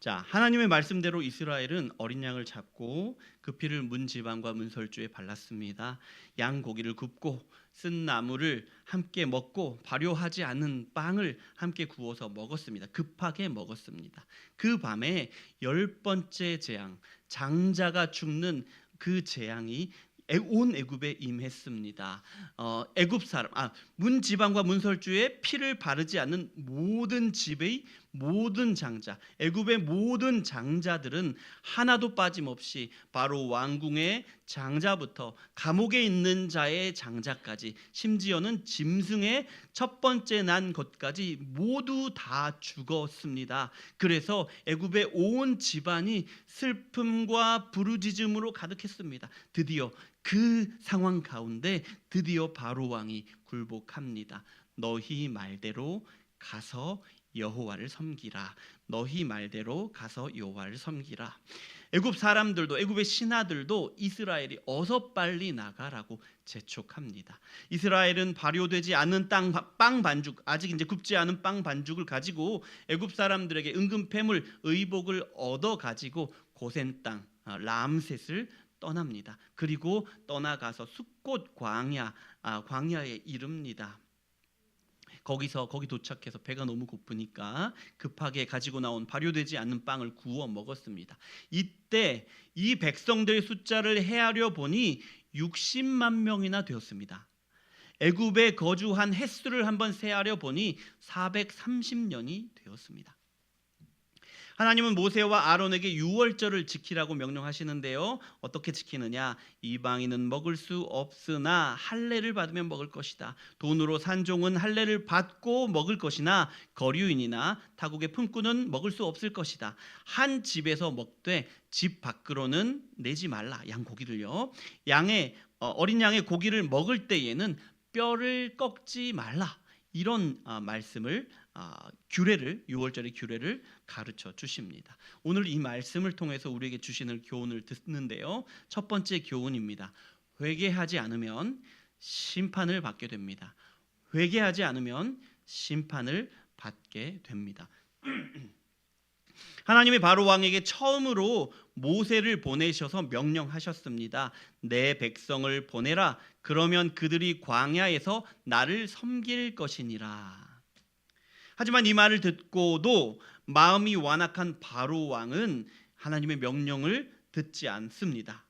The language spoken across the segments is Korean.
자, 하나님의 말씀대로 이스라엘은 어린 양을 잡고 그 피를 문 지방과 문설주에 발랐습니다. 양 고기를 굽고 쓴 나물을 함께 먹고 발효하지 않은 빵을 함께 구워서 먹었습니다. 급하게 먹었습니다. 그 밤에 열 번째 재앙, 장자가 죽는 그 재앙이 애- 온 애굽에 임했습니다. 어, 애굽 사람, 아, 문 지방과 문설주에 피를 바르지 않는 모든 집의 모든 장자, 애굽의 모든 장자들은 하나도 빠짐없이 바로 왕궁의 장자부터 감옥에 있는 자의 장자까지 심지어는 짐승의 첫 번째 난 것까지 모두 다 죽었습니다. 그래서 애굽의 온 집안이 슬픔과 부르짖음으로 가득했습니다. 드디어 그 상황 가운데 드디어 바로 왕이 굴복합니다. 너희 말대로 가서 여호와를 섬기라. 너희 말대로 가서 여호와를 섬기라. 애굽 사람들도 애굽의 신하들도 이스라엘이 어서 빨리 나가라고 재촉합니다. 이스라엘은 발효되지 않은 땅, 빵 반죽 아직 이제 굽지 않은 빵 반죽을 가지고 애굽 사람들에게 은금 패물 의복을 얻어 가지고 고센 땅 아, 람셋을 떠납니다. 그리고 떠나가서 숲꽃 광야 아, 광야에 이릅니다. 거기서 거기 도착해서 배가 너무 고프니까 급하게 가지고 나온 발효되지 않는 빵을 구워 먹었습니다. 이때 이 백성들의 숫자를 헤아려 보니 60만 명이나 되었습니다. 애굽에 거주한 횟수를 한번 세하려 보니 430년이 되었습니다. 하나님은 모세와 아론에게 유월절을 지키라고 명령하시는데요. 어떻게 지키느냐? 이방인은 먹을 수 없으나 할례를 받으면 먹을 것이다. 돈으로 산 종은 할례를 받고 먹을 것이나 거류인이나 타국의 품꾼은 먹을 수 없을 것이다. 한 집에서 먹되 집 밖으로는 내지 말라. 양 고기를요. 양의 어, 어린 양의 고기를 먹을 때에는 뼈를 꺾지 말라. 이런 아, 말씀을 아, 규례를 유월절의 규례를 가르쳐 주십니다. 오늘 이 말씀을 통해서 우리에게 주시는 교훈을 듣는데요. 첫 번째 교훈입니다. 회개하지 않으면 심판을 받게 됩니다. 회개하지 않으면 심판을 받게 됩니다. 하나님이 바로 왕에게 처음으로 모세를 보내셔서 명령하셨습니다. 내 백성을 보내라. 그러면 그들이 광야에서 나를 섬길 것이니라. 하지만 이 말을 듣고도 마음이 완악한 바로 왕은 하나님의 명령을 듣지 않습니다.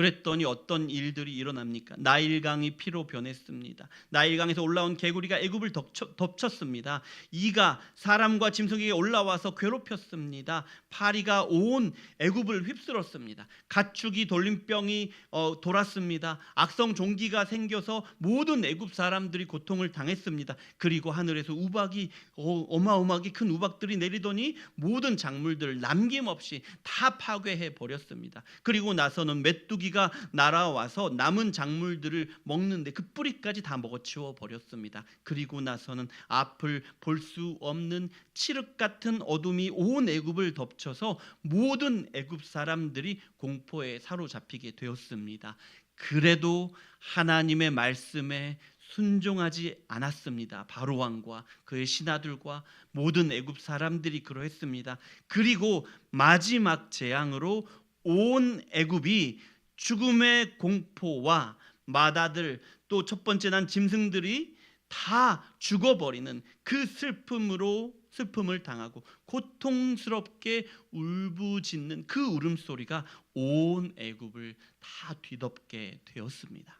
그랬더니 어떤 일들이 일어납니까? 나일강이 피로 변했습니다. 나일강에서 올라온 개구리가 애굽을 덮쳤습니다. 이가 사람과 짐승에게 올라와서 괴롭혔습니다. 파리가 온 애굽을 휩쓸었습니다. 가축이 돌림병이 어, 돌았습니다. 악성 종기가 생겨서 모든 애굽 사람들이 고통을 당했습니다. 그리고 하늘에서 우박이 어, 어마어마하게 큰 우박들이 내리더니 모든 작물들 남김없이 다 파괴해 버렸습니다. 그리고 나서는 메뚜기 가 날아와서 남은 작물들을 먹는데 그 뿌리까지 다 먹어치워 버렸습니다. 그리고 나서는 앞을 볼 수 없는 칠흑 같은 어둠이 온 애굽을 덮쳐서 모든 애굽 사람들이 공포에 사로잡히게 되었습니다. 그래도 하나님의 말씀에 순종하지 않았습니다. 바로 왕과 그의 신하들과 모든 애굽 사람들이 그러했습니다. 그리고 마지막 재앙으로 온 애굽이 죽음의 공포와 마다들 또 첫 번째 난 짐승들이 다 죽어버리는 그 슬픔으로 슬픔을 당하고 고통스럽게 울부짖는 그 울음소리가 온 애굽을 다 뒤덮게 되었습니다.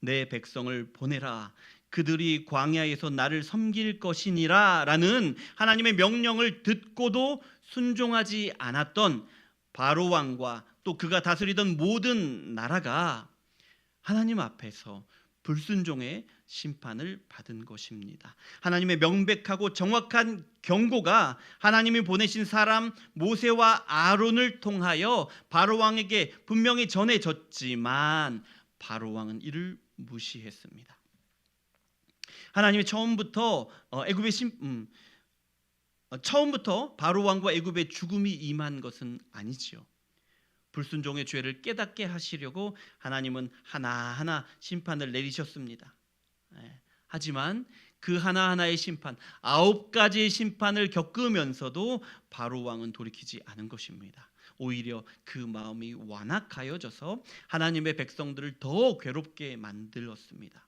내 백성을 보내라. 그들이 광야에서 나를 섬길 것이니라 라는 하나님의 명령을 듣고도 순종하지 않았던 바로 왕과 또 그가 다스리던 모든 나라가 하나님 앞에서 불순종의 심판을 받은 것입니다. 하나님의 명백하고 정확한 경고가 하나님이 보내신 사람 모세와 아론을 통하여 바로 왕에게 분명히 전해졌지만 바로 왕은 이를 무시했습니다. 하나님이 처음부터 어, 애굽의 심 음, 어, 처음부터 바로 왕과 애굽의 죽음이 임한 것은 아니지요. 불순종의 죄를 깨닫게 하시려고 하나님은 하나하나 심판을 내리셨습니다. 예, 하지만 그 하나하나의 심판, 아홉 가지의 심판을 겪으면서도 바로 왕은 돌이키지 않은 것입니다. 오히려 그 마음이 완악하여져서 하나님의 백성들을 더 괴롭게 만들었습니다.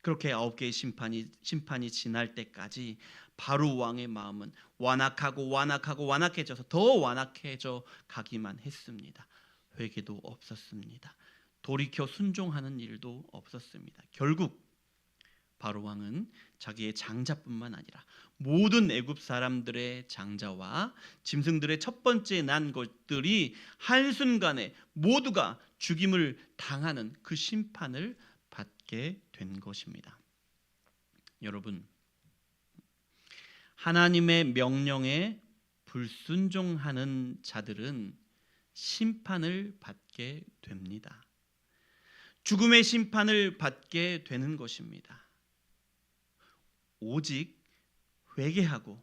그렇게 아홉 개의 심판이 심판이 지날 때까지 바로 왕의 마음은 완악하고 완악하고 완악해져서 더 완악해져 가기만 했습니다. 회개도 없었습니다. 돌이켜 순종하는 일도 없었습니다. 결국 바로 왕은 자기의 장자뿐만 아니라 모든 애굽 사람들의 장자와 짐승들의 첫 번째 난 것들이 한순간에 모두가 죽임을 당하는 그 심판을 받게 된 것입니다. 여러분 하나님의 명령에 불순종하는 자들은 심판을 받게 됩니다. 죽음의 심판을 받게 되는 것입니다. 오직 회개하고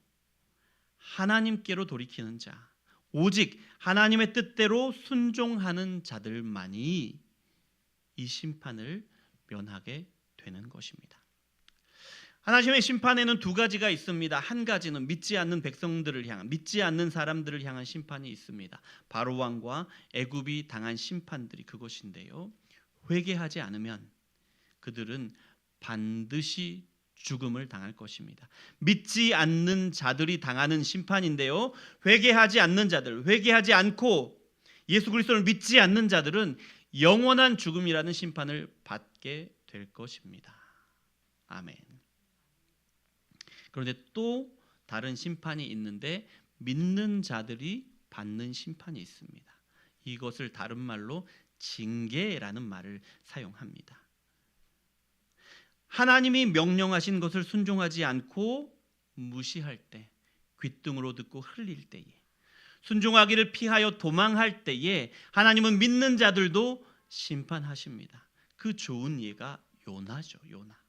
하나님께로 돌이키는 자, 오직 하나님의 뜻대로 순종하는 자들만이 이 심판을 면하게 되는 것입니다. 하나님의 심판에는 두 가지가 있습니다. 한 가지는 믿지 않는 백성들을 향한 믿지 않는 사람들을 향한 심판이 있습니다. 바로 왕과 애굽이 당한 심판들이 그것인데요. 회개하지 않으면 그들은 반드시 죽음을 당할 것입니다. 믿지 않는 자들이 당하는 심판인데요. 회개하지 않는 자들, 회개하지 않고 예수 그리스도를 믿지 않는 자들은 영원한 죽음이라는 심판을 받게 될 것입니다. 아멘. 그런데 또 다른 심판이 있는데 믿는 자들이 받는 심판이 있습니다. 이것을 다른 말로 징계라는 말을 사용합니다. 하나님이 명령하신 것을 순종하지 않고 무시할 때, 귓등으로 듣고 흘릴 때에, 순종하기를 피하여 도망할 때에 하나님은 믿는 자들도 심판하십니다. 그 좋은 예가 요나죠, 요나.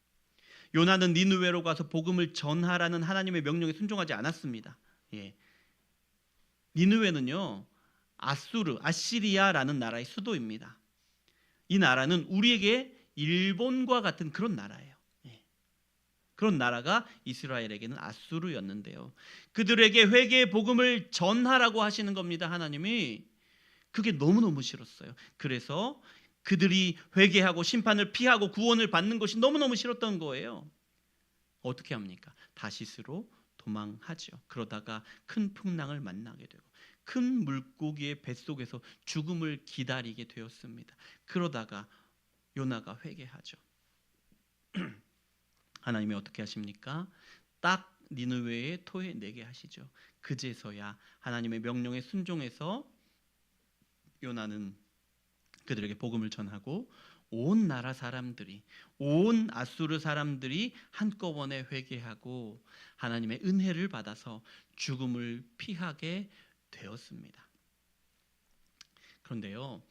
요나는 니느웨로 가서 복음을 전하라는 하나님의 명령에 순종하지 않았습니다. 예. 니느웨는요 아수르, 아시리아라는 나라의 수도입니다. 이 나라는 우리에게 일본과 같은 그런 나라예요. 예. 그런 나라가 이스라엘에게는 아수르였는데요. 그들에게 회개의 복음을 전하라고 하시는 겁니다. 하나님이 그게 너무너무 싫었어요. 그래서 그들이 회개하고 심판을 피하고 구원을 받는 것이 너무너무 싫었던 거예요. 어떻게 합니까? 다시스로 도망하죠. 그러다가 큰 풍랑을 만나게 되고 큰 물고기의 뱃속에서 죽음을 기다리게 되었습니다. 그러다가 요나가 회개하죠. 하나님이 어떻게 하십니까? 딱 니느웨의 토해 내게 하시죠. 그제서야 하나님의 명령에 순종해서 요나는 그들에게 복음을 전하고 온 나라 사람들이 온 아수르 사람들이 한꺼번에 회개하고 하나님의 은혜를 받아서 죽음을 피하게 되었습니다. 그런데요.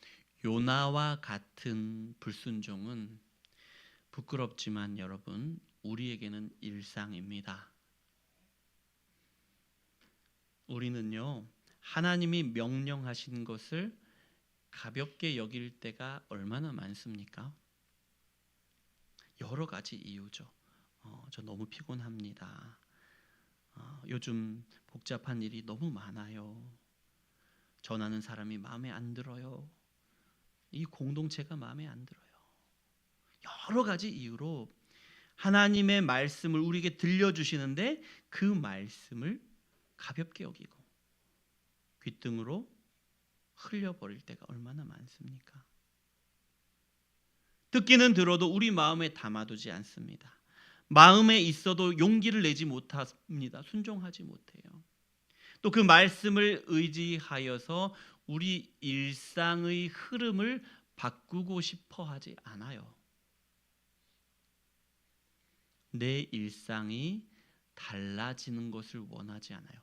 요나와 같은 불순종은 부끄럽지만 여러분 우리에게는 일상입니다. 우리는요. 하나님이 명령하신 것을 가볍게 여길 때가 얼마나 많습니까? 여러 가지 이유죠. 어, 저 너무 피곤합니다. 어, 요즘 복잡한 일이 너무 많아요. 전하는 사람이 마음에 안 들어요. 이 공동체가 마음에 안 들어요. 여러 가지 이유로 하나님의 말씀을 우리에게 들려주시는데 그 말씀을 가볍게 여기고 귓등으로 흘려버릴 때가 얼마나 많습니까? 듣기는 들어도 우리 마음에 담아두지 않습니다. 마음에 있어도 용기를 내지 못합니다. 순종하지 못해요. 또 그 말씀을 의지하여서 우리 일상의 흐름을 바꾸고 싶어 하지 않아요. 내 일상이 달라지는 것을 원하지 않아요.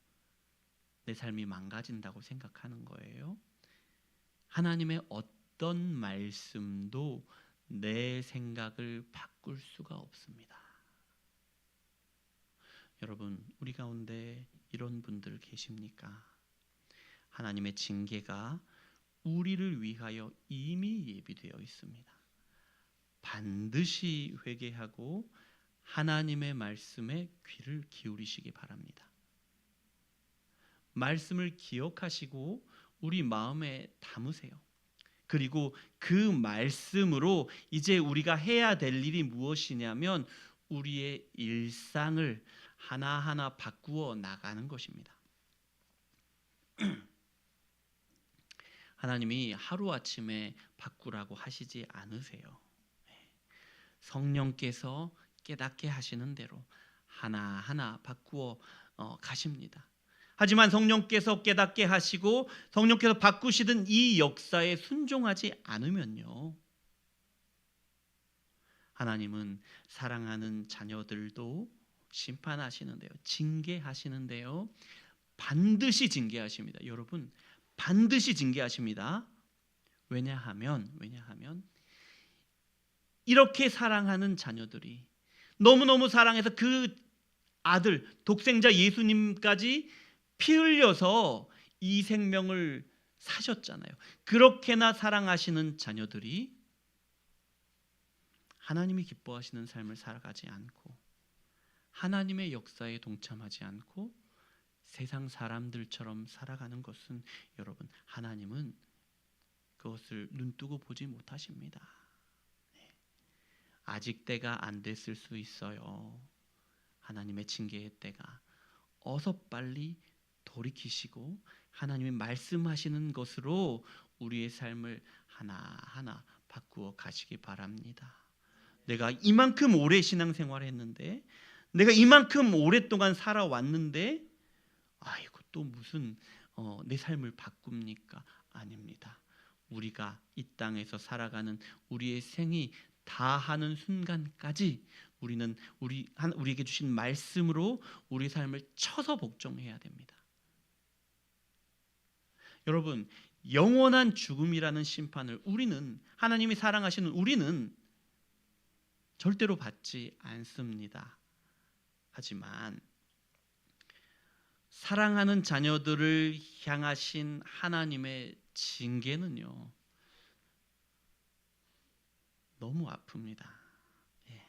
내 삶이 망가진다고 생각하는 거예요. 하나님의 어떤 말씀도 내 생각을 바꿀 수가 없습니다. 여러분, 우리 가운데 이런 분들 계십니까? 하나님의 징계가 우리를 위하여 이미 예비되어 있습니다. 반드시 회개하고 하나님의 말씀에 귀를 기울이시기 바랍니다. 말씀을 기억하시고 우리 마음에 담으세요. 그리고 그 말씀으로 이제 우리가 해야 될 일이 무엇이냐면 우리의 일상을 하나하나 바꾸어 나가는 것입니다. 하나님이 하루아침에 바꾸라고 하시지 않으세요. 네. 성령께서 깨닫게 하시는 대로 하나하나 바꾸어 어, 가십니다. 하지만 성령께서 깨닫게 하시고 성령께서 바꾸시던 이 역사에 순종하지 않으면요. 하나님은 사랑하는 자녀들도 심판하시는데요. 징계하시는데요. 반드시 징계하십니다. 여러분, 반드시 징계하십니다. 왜냐하면 왜냐하면 이렇게 사랑하는 자녀들이 너무너무 사랑해서 그 아들 독생자 예수님까지 피 흘려서 이 생명을 사셨잖아요. 그렇게나 사랑하시는 자녀들이 하나님이 기뻐하시는 삶을 살아가지 않고 하나님의 역사에 동참하지 않고 세상 사람들처럼 살아가는 것은 여러분 하나님은 그것을 눈뜨고 보지 못하십니다. 네. 아직 때가 안 됐을 수 있어요. 하나님의 징계의 때가 어서 빨리 돌이키시고 하나님이 말씀하시는 것으로 우리의 삶을 하나하나 바꾸어 가시기 바랍니다. 내가 이만큼 오래 신앙생활을 했는데 내가 이만큼 오랫동안 살아왔는데 아이고 또 무슨 어, 내 삶을 바꿉니까? 아닙니다. 우리가 이 땅에서 살아가는 우리의 생이 다 하는 순간까지 우리는 우리 한 우리에게 주신 말씀으로 우리 삶을 쳐서 복종해야 됩니다. 여러분 영원한 죽음이라는 심판을 우리는 하나님이 사랑하시는 우리는 절대로 받지 않습니다. 하지만 사랑하는 자녀들을 향하신 하나님의 징계는요. 너무 아픕니다. 예,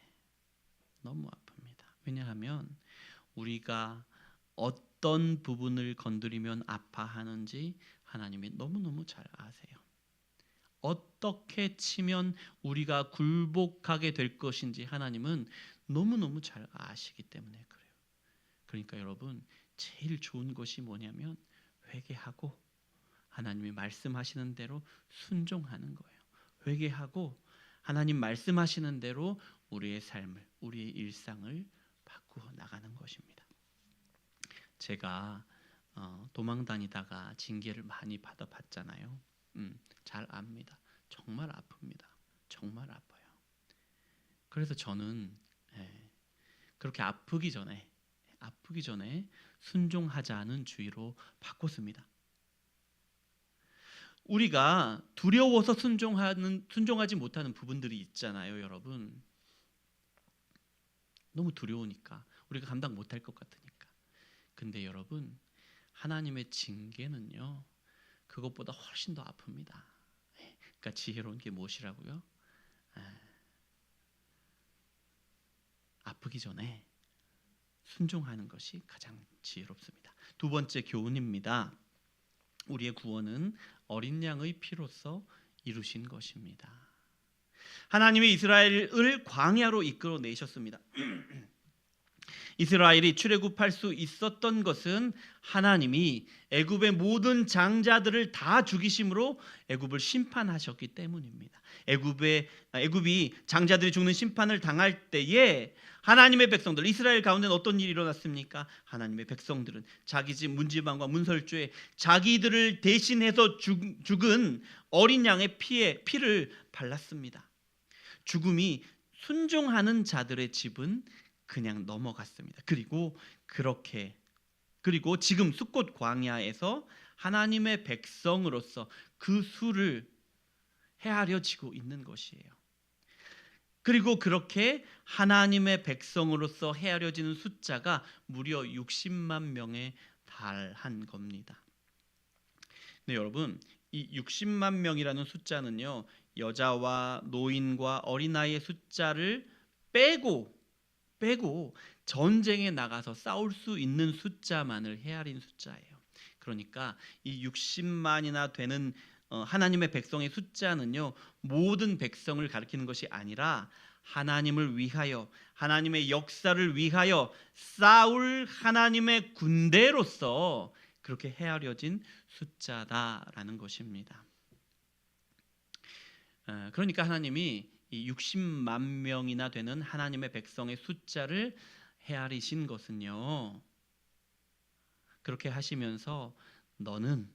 너무 아픕니다. 왜냐하면 우리가 어떤 부분을 건드리면 아파하는지 하나님이 너무너무 잘 아세요. 어떻게 치면 우리가 굴복하게 될 것인지 하나님은 너무너무 잘 아시기 때문에 그래요. 그러니까 여러분 제일 좋은 것이 뭐냐면 회개하고 하나님이 말씀하시는 대로 순종하는 거예요. 회개하고 하나님 말씀하시는 대로 우리의 삶을, 우리의 일상을 바꾸어 나가는 것입니다. 제가 어, 도망 다니다가 징계를 많이 받아봤잖아요. 음, 잘 압니다. 정말 아픕니다. 정말 아파요. 그래서 저는 예, 그렇게 아프기 전에 아프기 전에 순종하자는 주의로 바꿨습니다. 우리가 두려워서 순종하는 순종하지 못하는 부분들이 있잖아요, 여러분. 너무 두려우니까 우리가 감당 못할 것 같으니까. 근데 여러분 하나님의 징계는요 그것보다 훨씬 더 아픕니다. 예, 그러니까 지혜로운 게 무엇이라고요? 예. 아프기 전에 순종하는 것이 가장 지혜롭습니다. 두 번째 교훈입니다. 우리의 구원은 어린 양의 피로써 이루신 것입니다. 하나님이 이스라엘을 광야로 이끌어 내셨습니다. 이스라엘이 출애굽할 수 있었던 것은 하나님이 애굽의 모든 장자들을 다 죽이심으로 애굽을 심판하셨기 때문입니다. 애굽의 애굽이 장자들이 죽는 심판을 당할 때에 하나님의 백성들 이스라엘 가운데는 어떤 일이 일어났습니까? 하나님의 백성들은 자기 집 문지방과 문설주에 자기들을 대신해서 죽, 죽은 어린 양의 피에 피를 발랐습니다. 죽음이 순종하는 자들의 집은 그냥 넘어갔습니다. 그리고 그렇게 그리고 지금 숫꽃 광야에서 하나님의 백성으로서 그 수를 헤아려지고 있는 것이에요. 그리고 그렇게 하나님의 백성으로서 헤아려지는 숫자가 무려 60만 명에 달한 겁니다. 네, 여러분, 이 60만 명이라는 숫자는요. 여자와 노인과 어린아이의 숫자를 빼고 빼고 전쟁에 나가서 싸울 수 있는 숫자만을 헤아린 숫자예요. 그러니까 이 60만이나 되는 어, 하나님의 백성의 숫자는요. 모든 백성을 가리키는 것이 아니라 하나님을 위하여 하나님의 역사를 위하여 싸울 하나님의 군대로서 그렇게 헤아려진 숫자다라는 것입니다. 어, 그러니까 하나님이 이 60만 명이나 되는 하나님의 백성의 숫자를 헤아리신 것은요. 그렇게 하시면서 너는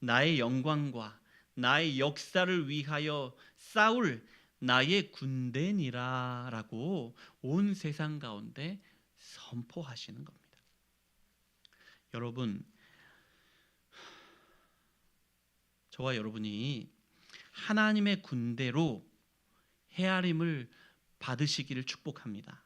나의 영광과 나의 역사를 위하여 싸울 나의 군대니라라고 온 세상 가운데 선포하시는 겁니다. 여러분 저와 여러분이 하나님의 군대로 헤아림을 받으시기를 축복합니다.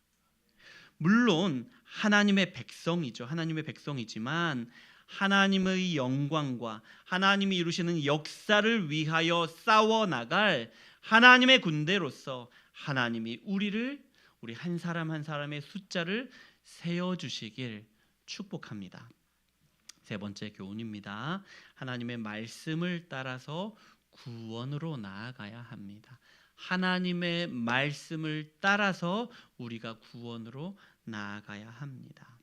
물론 하나님의 백성이죠. 하나님의 백성이지만 하나님의 영광과 하나님이 이루시는 역사를 위하여 싸워 나갈 하나님의 군대로서 하나님이 우리를 우리 한 사람 한 사람의 숫자를 세워 주시길 축복합니다. 세 번째 교훈입니다. 하나님의 말씀을 따라서 구원으로 나아가야 합니다. 하나님의 말씀을 따라서 우리가 구원으로 나아가야 합니다.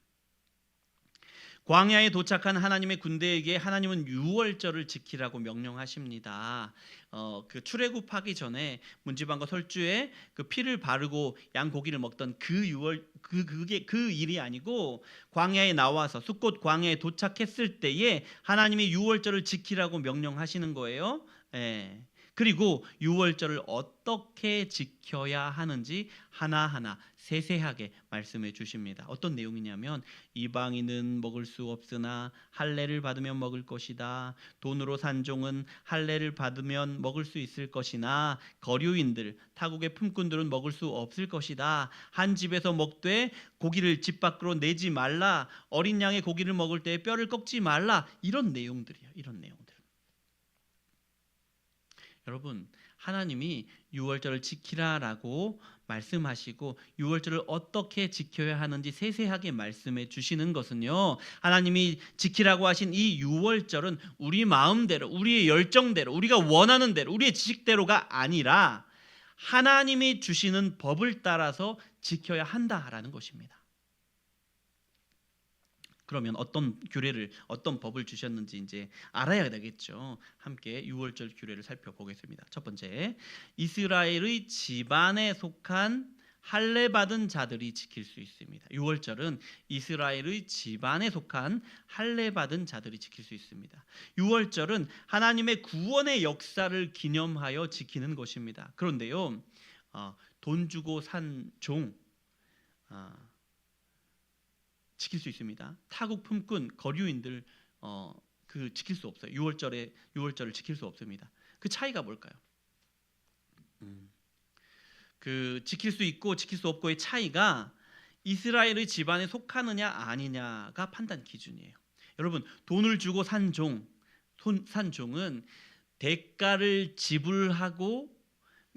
광야에 도착한 하나님의 군대에게 하나님은 유월절을 지키라고 명령하십니다. 어, 그 출애굽하기 전에 문지방과 설주에 그 피를 바르고 양 고기를 먹던 그 유월 그 그게 그 일이 아니고 광야에 나와서 숫꽃 광야에 도착했을 때에 하나님이 유월절을 지키라고 명령하시는 거예요. 예. 그리고 유월절을 어떻게 지켜야 하는지 하나하나 세세하게 말씀해 주십니다. 어떤 내용이냐면 이방인은 먹을 수 없으나 할례를 받으면 먹을 것이다. 돈으로 산 종은 할례를 받으면 먹을 수 있을 것이나 거류인들, 타국의 품꾼들은 먹을 수 없을 것이다. 한 집에서 먹되 고기를 집 밖으로 내지 말라. 어린 양의 고기를 먹을 때 뼈를 꺾지 말라. 이런 내용들이에요. 이런 내용들. 여러분 하나님이 유월절을 지키라라고 말씀하시고 유월절을 어떻게 지켜야 하는지 세세하게 말씀해 주시는 것은요. 하나님이 지키라고 하신 이 유월절은 우리 마음대로 우리의 열정대로 우리가 원하는 대로 우리의 지식대로가 아니라 하나님이 주시는 법을 따라서 지켜야 한다라는 것입니다. 그러면 어떤 규례를 어떤 법을 주셨는지 이제 알아야 되겠죠. 함께 6월절 규례를 살펴보겠습니다. 첫 번째, 이스라엘의 집안에 속한 할례 받은 자들이 지킬 수 있습니다. 6월절은 이스라엘의 집안에 속한 할례 받은 자들이 지킬 수 있습니다. 6월절은 하나님의 구원의 역사를 기념하여 지키는 것입니다. 그런데요, 어, 돈 주고 산 종, 어, 지킬 수 있습니다. 타국 품꾼 거류인들 어, 그 지킬 수 없어요. 6월절에 6월절을 지킬 수 없습니다. 그 차이가 뭘까요? 음, 그 지킬 수 있고 지킬 수 없고의 차이가 이스라엘의 집안에 속하느냐 아니냐가 판단 기준이에요. 여러분 돈을 주고 산 종, 산 종은 대가를 지불하고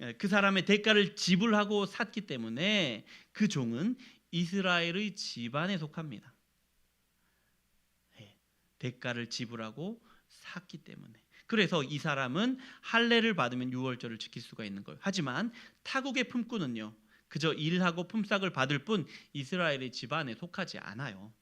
예, 그 사람의 대가를 지불하고 샀기 때문에 그 종은 이스라엘의 집안에 속합니다. 네, 대가를 지불하고 샀기 때문에. 그래서 이 사람은 할례를 받으면 유월절을 지킬 수가 있는 거예요. 하지만 타국의 품꾼은요. 그저 일하고 품삯을 받을 뿐 이스라엘의 집안에 속하지 않아요.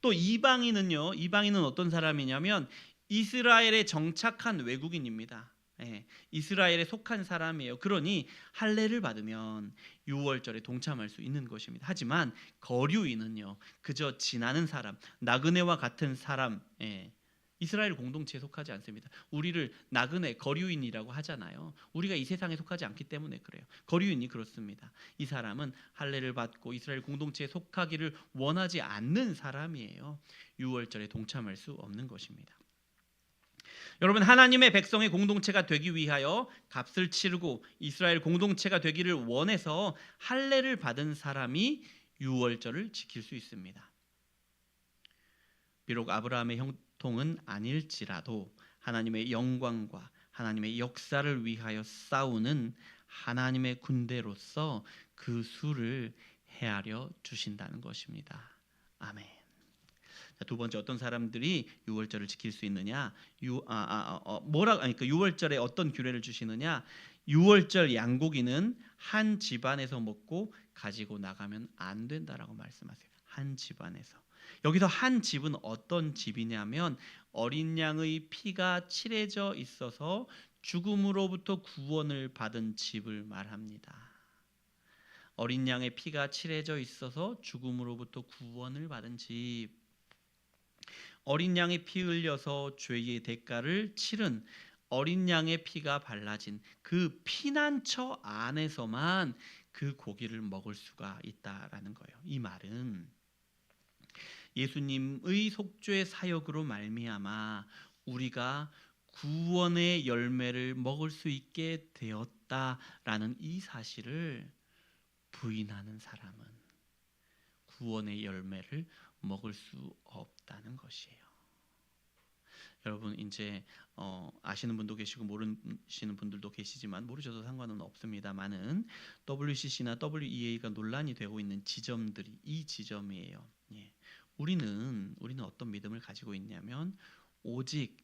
또 이방인은요. 이방인은 어떤 사람이냐면 이스라엘에 정착한 외국인입니다. 예, 이스라엘에 속한 사람이에요. 그러니 할례를 받으면 6월절에 동참할 수 있는 것입니다. 하지만 거류인은요, 그저 지나는 사람, 나그네와 같은 사람, 예, 이스라엘 공동체에 속하지 않습니다. 우리를 나그네 거류인이라고 하잖아요. 우리가 이 세상에 속하지 않기 때문에 그래요. 거류인이 그렇습니다. 이 사람은 할례를 받고 이스라엘 공동체에 속하기를 원하지 않는 사람이에요. 6월절에 동참할 수 없는 것입니다. 여러분 하나님의 백성의 공동체가 되기 위하여 값을 치르고 이스라엘 공동체가 되기를 원해서 할례를 받은 사람이 유월절을 지킬 수 있습니다. 비록 아브라함의 형통은 아닐지라도 하나님의 영광과 하나님의 역사를 위하여 싸우는 하나님의 군대로서 그 수를 헤아려 주신다는 것입니다. 아멘. 자, 두 번째 어떤 사람들이 유월절을 지킬 수 있느냐? 유 아, 아, 어, 뭐라 아니 그 유월절에 어떤 규례를 주시느냐? 유월절 양고기는 한 집안에서 먹고 가지고 나가면 안 된다라고 말씀하세요. 한 집안에서. 여기서 한 집은 어떤 집이냐면 어린 양의 피가 칠해져 있어서 죽음으로부터 구원을 받은 집을 말합니다. 어린 양의 피가 칠해져 있어서 죽음으로부터 구원을 받은 집. 어린 양의 피 흘려서 죄의 대가를 치른 어린 양의 피가 발라진 그 피난처 안에서만 그 고기를 먹을 수가 있다라는 거예요. 이 말은 예수님의 속죄 사역으로 말미암아 우리가 구원의 열매를 먹을 수 있게 되었다라는 이 사실을 부인하는 사람은 구원의 열매를 먹을 수 없다 는 것이에요. 여러분 이제 어, 아시는 분도 계시고 모르시는 분들도 계시지만 모르셔도 상관은 없습니다만은 WCC나 WEA가 논란이 되고 있는 지점들이 이 지점이에요. 예. 우리는 우리는 어떤 믿음을 가지고 있냐면 오직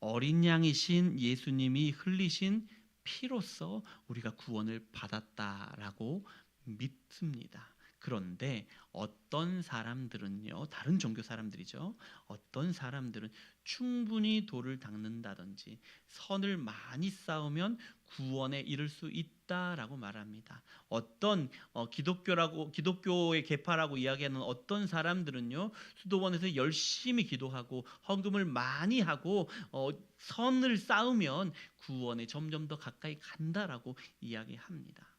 어린 양이신 예수님이 흘리신 피로써 우리가 구원을 받았다라고 믿습니다. 그런데 어떤 사람들은요, 다른 종교 사람들이죠. 어떤 사람들은 충분히 돌을 닦는다든지 선을 많이 쌓으면 구원에 이를 수 있다라고 말합니다. 어떤 어, 기독교라고 기독교의 계파라고 이야기하는 어떤 사람들은요, 수도원에서 열심히 기도하고 헌금을 많이 하고 어, 선을 쌓으면 구원에 점점 더 가까이 간다라고 이야기합니다.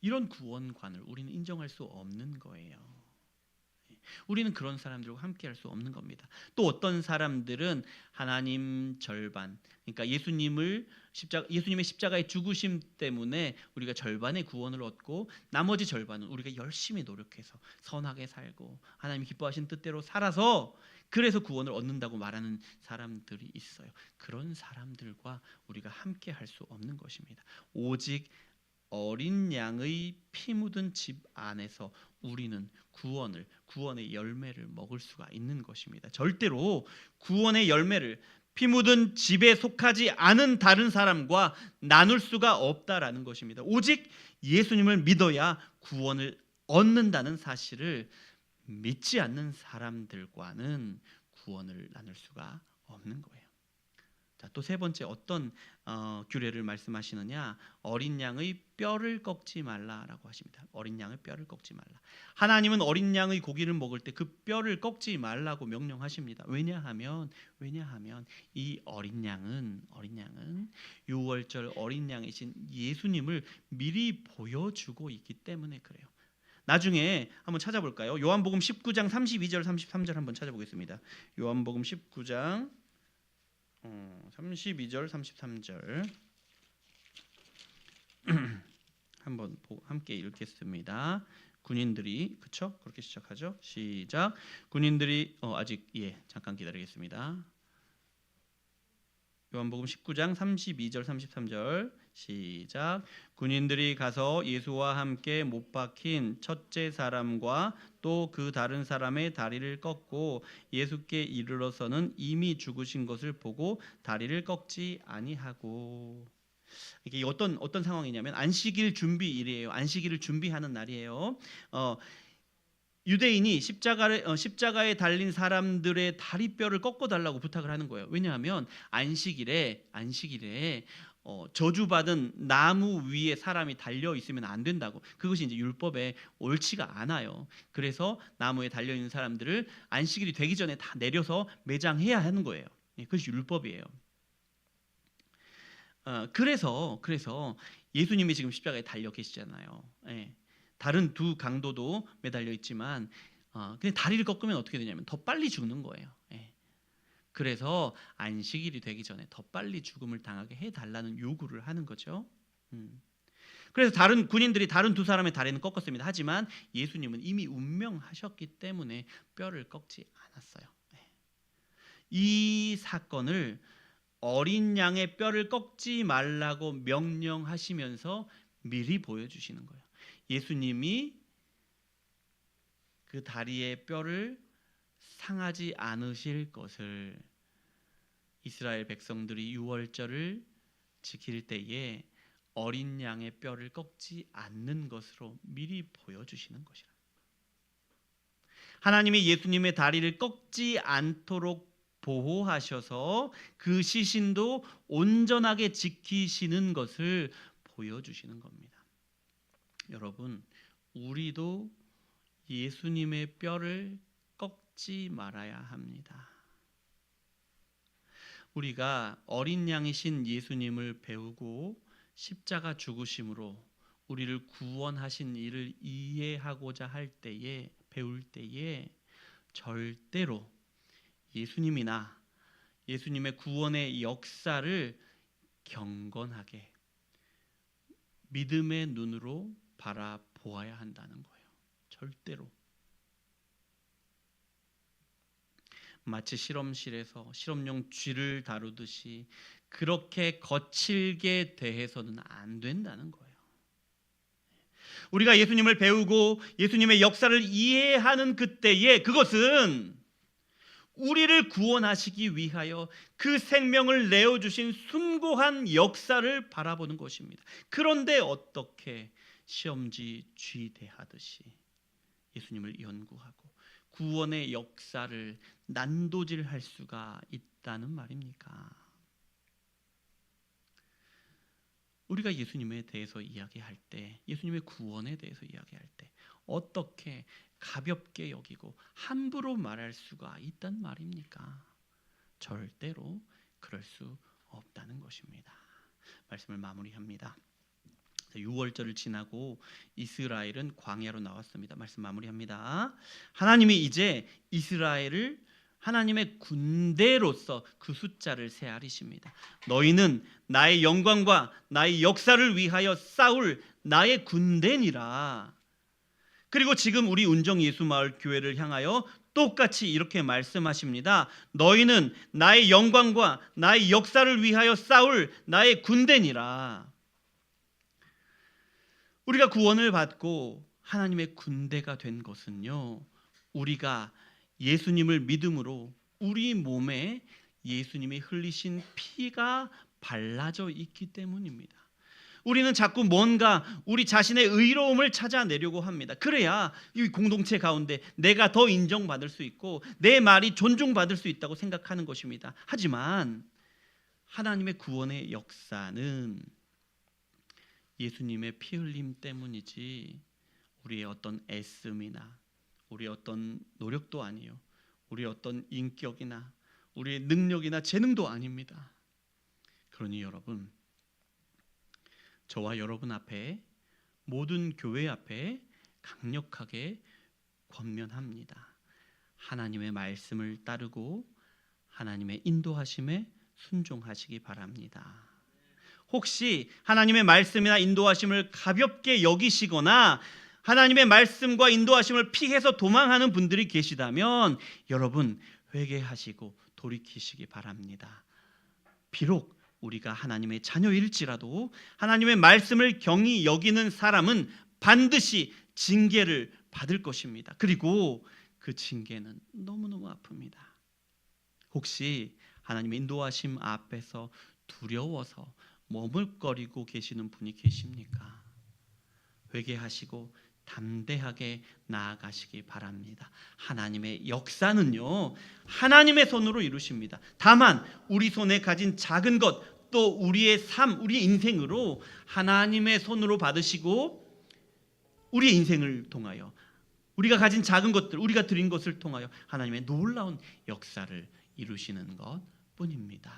이런 구원관을 우리는 인정할 수 없는 거예요. 우리는 그런 사람들과 함께 할 수 없는 겁니다. 또 어떤 사람들은 하나님 절반, 그러니까 예수님을 십자 예수님의 십자가의 죽으심 때문에 우리가 절반의 구원을 얻고 나머지 절반은 우리가 열심히 노력해서 선하게 살고 하나님 기뻐하신 뜻대로 살아서 그래서 구원을 얻는다고 말하는 사람들이 있어요. 그런 사람들과 우리가 함께 할 수 없는 것입니다. 오직 어린 양의 피 묻은 집 안에서 우리는 구원을 구원의 열매를 먹을 수가 있는 것입니다. 절대로 구원의 열매를 피 묻은 집에 속하지 않은 다른 사람과 나눌 수가 없다라는 것입니다. 오직 예수님을 믿어야 구원을 얻는다는 사실을 믿지 않는 사람들과는 구원을 나눌 수가 없는 거예요. 자, 또 세 번째 어떤 어, 규례를 말씀하시느냐? 어린 양의 뼈를 꺾지 말라라고 하십니다. 어린 양의 뼈를 꺾지 말라. 하나님은 어린 양의 고기를 먹을 때 그 뼈를 꺾지 말라고 명령하십니다. 왜냐하면 왜냐하면 이 어린 양은 어린 양은 유월절 어린 양이신 예수님을 미리 보여주고 있기 때문에 그래요. 나중에 한번 찾아볼까요? 요한복음 19장 32절 33절 한번 찾아보겠습니다. 요한복음 19장 어, 32절 33절 한번 함께 읽겠습니다. 군인들이 그쵸 그렇게 시작하죠. 시작. 군인들이 어, 아직 예 잠깐 기다리겠습니다. 요한복음 19장 32절 33절 시작. 군인들이 가서 예수와 함께 못 박힌 첫째 사람과 또 그 다른 사람의 다리를 꺾고 예수께 이르러서는 이미 죽으신 것을 보고 다리를 꺾지 아니하고 이게 어떤 어떤 상황이냐면 안식일 준비일이에요. 안식일을 준비하는 날이에요. 어, 유대인이 십자가를 어, 십자가에 달린 사람들의 다리뼈를 꺾어 달라고 부탁을 하는 거예요. 왜냐하면 안식일에 안식일에 어, 저주받은 나무 위에 사람이 달려 있으면 안 된다고. 그것이 이제 율법에 옳지가 않아요. 그래서 나무에 달려 있는 사람들을 안식일이 되기 전에 다 내려서 매장해야 하는 거예요. 예, 그것이 율법이에요. 어, 그래서 그래서 예수님이 지금 십자가에 달려 계시잖아요. 예. 다른 두 강도도 매달려 있지만 어, 근데 다리를 꺾으면 어떻게 되냐면 더 빨리 죽는 거예요. 예. 그래서 안식일이 되기 전에 더 빨리 죽음을 당하게 해달라는 요구를 하는 거죠. 음. 그래서 다른 군인들이 다른 두 사람의 다리는 꺾었습니다. 하지만 예수님은 이미 운명하셨기 때문에 뼈를 꺾지 않았어요. 예. 이 사건을 어린 양의 뼈를 꺾지 말라고 명령하시면서 미리 보여주시는 거예요. 예수님이 그 다리의 뼈를 상하지 않으실 것을 이스라엘 백성들이 유월절을 지킬 때에 어린 양의 뼈를 꺾지 않는 것으로 미리 보여주시는 것이라. 하나님이 예수님의 다리를 꺾지 않도록 보호하셔서 그 시신도 온전하게 지키시는 것을 보여주시는 겁니다. 여러분, 우리도 예수님의 뼈를 꺾지 말아야 합니다. 우리가 어린 양이신 예수님을 배우고 십자가 죽으심으로 우리를 구원하신 일을 이해하고자 할 때에 배울 때에 절대로 예수님이나 예수님의 구원의 역사를 경건하게 믿음의 눈으로 바라보아야 한다는 거예요. 절대로. 마치 실험실에서 실험용 쥐를 다루듯이 그렇게 거칠게 대해서는 안 된다는 거예요. 우리가 예수님을 배우고 예수님의 역사를 이해하는 그때에 그것은 우리를 구원하시기 위하여 그 생명을 내어 주신 숭고한 역사를 바라보는 것입니다. 그런데 어떻게 시험지 쥐 대하듯이 예수님을 연구하고 구원의 역사를 난도질할 수가 있다는 말입니까? 우리가 예수님에 대해서 이야기할 때, 예수님의 구원에 대해서 이야기할 때 어떻게 가볍게 여기고 함부로 말할 수가 있단 말입니까? 절대로 그럴 수 없다는 것입니다. 말씀을 마무리합니다. 6월절을 지나고 이스라엘은 광야로 나왔습니다. 말씀 마무리합니다. 하나님이 이제 이스라엘을 하나님의 군대로서 그 숫자를 세아리십니다. 너희는 나의 영광과 나의 역사를 위하여 싸울 나의 군대니라. 그리고 지금 우리 운정 예수 마을 교회를 향하여 똑같이 이렇게 말씀하십니다. 너희는 나의 영광과 나의 역사를 위하여 싸울 나의 군대니라. 우리가 구원을 받고 하나님의 군대가 된 것은요. 우리가 예수님을 믿음으로 우리 몸에 예수님이 흘리신 피가 발라져 있기 때문입니다. 우리는 자꾸 뭔가 우리 자신의 의로움을 찾아내려고 합니다. 그래야 이 공동체 가운데 내가 더 인정받을 수 있고 내 말이 존중받을 수 있다고 생각하는 것입니다. 하지만 하나님의 구원의 역사는 예수님의 피 흘림 때문이지 우리의 어떤 애씀이나 우리의 어떤 노력도 아니요. 우리의 어떤 인격이나 우리의 능력이나 재능도 아닙니다. 그러니 여러분 저와 여러분 앞에 모든 교회 앞에 강력하게 권면합니다. 하나님의 말씀을 따르고 하나님의 인도하심에 순종하시기 바랍니다. 혹시 하나님의 말씀이나 인도하심을 가볍게 여기시거나 하나님의 말씀과 인도하심을 피해서 도망하는 분들이 계시다면 여러분 회개하시고 돌이키시기 바랍니다. 비록 우리가 하나님의 자녀일지라도 하나님의 말씀을 경히 여기는 사람은 반드시 징계를 받을 것입니다. 그리고 그 징계는 너무너무 아픕니다. 혹시 하나님의 인도하심 앞에서 두려워서 머물거리고 계시는 분이 계십니까? 회개하시고 담대하게 나아가시기 바랍니다. 하나님의 역사는요, 하나님의 손으로 이루십니다. 다만, 우리 손에 가진 작은 것, 또 우리의 삶, 우리의 인생으로 하나님의 손으로 받으시고, 우리의 인생을 통하여, 우리가 가진 작은 것들, 우리가 드린 것을 통하여 하나님의 놀라운 역사를 이루시는 것 뿐입니다.